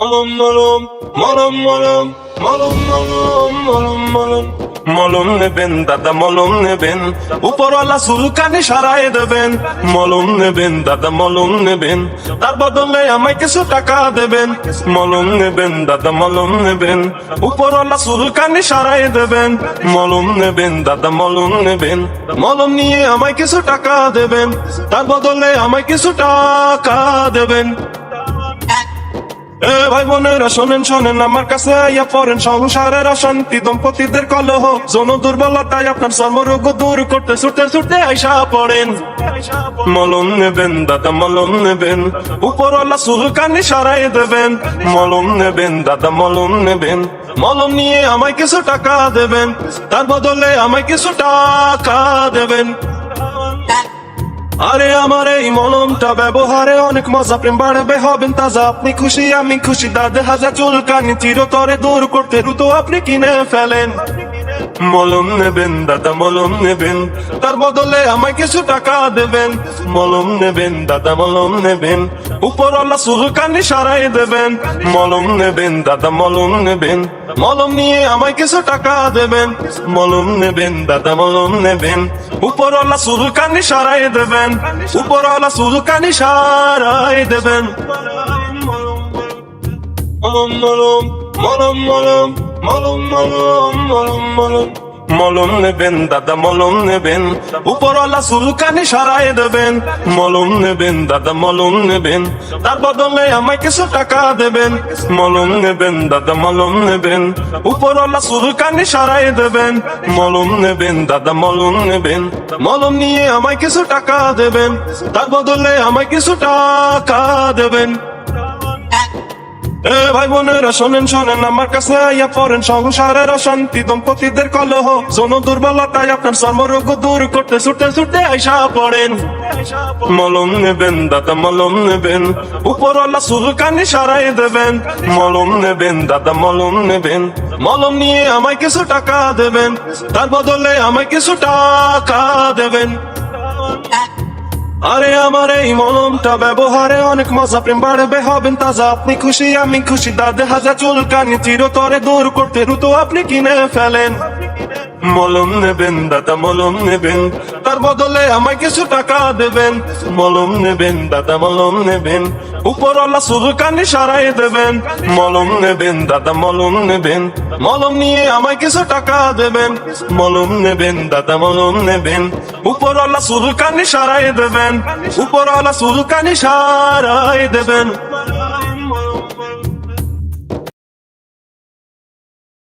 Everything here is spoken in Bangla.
মলম মলম মলম মলম মলম মলম মলম মলম মলম নেবেন, দাদা, মলম নেবেন, উপরওয়ালা সুলকানি সারাই দেবেন, মলম নেবেন, দাদা, মলম নেবেন, তার বদলে আমায় কিছু টাকা দেবেন, মলম নেবেন, দাদা, মলম নেবেন, উপরওয়ালা সুলকানি সারাই দেবেন, মলম নেবেন, দাদা, মলম নেবেন, মলম নিয়ে আমায় কিছু টাকা দেবেন, তার বদলে আমায় কিছু টাকা দেবেন। ভাই বোনেরা শোনেন শোনেন, আমার কাছে আইয়া পড়েন। সংসারের অশান্তি, দম্পতিদের কলহ, যৌন দুর্বলতায় আপনার চর্মরোগ দূর করতে, ছুটতে ছুটতে আইসা পড়েন। মলম নেবেন, দাদা, মলম নেবেন। উপরওয়ালা সুলকানি সারাই দেবেন। মলম নেবেন, দাদা, মলম নেবেন। মলম নিয়ে আমায় কিছু টাকা দেবেন। তার বদলে আমায় কিছু টাকা দেবেন। আরে আমার এই মলমটা ব্যবহারে অনেক মজা, প্রেম বাড়াবে, হবেন তাজা। আপনি খুশি, আমি খুশি দাদে হাজার চুলকানি চিরতরে দূর করতে দ্রুত আপনি কিনে ফেলেন। মলম নেবেন, দাদা, মলম নেবেন, তার বদলে আমায় কিছু টাকা দেবেন। মলম নেবেন, দাদা, মলম নেবেন উপরওয়ালা চুলকানি সারাই দেবেন মলম নেবেন দাদা মলম নেবেন মলম নিয়ে আমায় কিছু টাকা দেবেন মলম নেবেন দাদা মলম নেবেন উপরওয়ালা চুলকানি সারাই দেবেন উপরওয়ালা চুলকানি সারাই দেবেন মলম মলম মলম মলম মলম মলম মলম মলম মলম নেবেন, দাদা মলম নেবেন। উপরওয়ালা চুলকানি সারাই দেবেন, মলম নেবেন, দাদা মলম নেবেন। তার বদলে আমায় কিছু টাকা দেবেন, মলম নেবেন, দাদা মলম নেবেন। উপরওয়ালা চুলকানি সারাই দেবেন, মলম নেবেন, দাদা মলম নেবেন। মলম নিয়ে আমায় কিছু টাকা দেবেন, তার বদলে আমায় কিছু টাকা দেবেন। এ ভাই বোনেরা শোনেন শোনেন, আমার কাছে আইয়া পড়েন সংসারের অশান্তি, দম্পতিদের কলহ। যৌন দুর্বলতায় আপনার চর্মরোগ দূর করতে, ছুটে ছুটে আইসা পড়েন। মলম নেবেন, দাদা, মলম নেবেন। উপরওয়ালা চুলকানি সারাই দেবেন। মলম নেবেন, দাদা, মলম নেবেন। মলম নিয়ে আমায় কিছু টাকা দেবেন। তার বদলে আমায় কিছু টাকা দেবেন। আরে আমার এই মলমটা ব্যবহারে অনেক মজা প্রেম বাড়বে, হবেন তাজা। আপনি খুশি, আমি খুশি দাদে হাজার চুলকানি চিরতরে দূর করতে রুতো আপনি কিনে ফেলেন। মলম নেবেন, দাদা মলম নেবেন। তার বদলে আমায় কিছু টাকা দেবেন। মলম নেবেন, দাদা মলম নেবেন। উপরওয়ালা চুলকানি সারাই দেবেন। মলম নেবেন, দাদা মলম নেবেন। মলম নিয়ে আমায় কিছু টাকা দেবেন। মলম নেবেন, দাদা মলম নেবেন। উপরওয়ালা চুলকানি সারাই দেবেন। উপরওয়ালা চুলকানি সারাই দেবেন।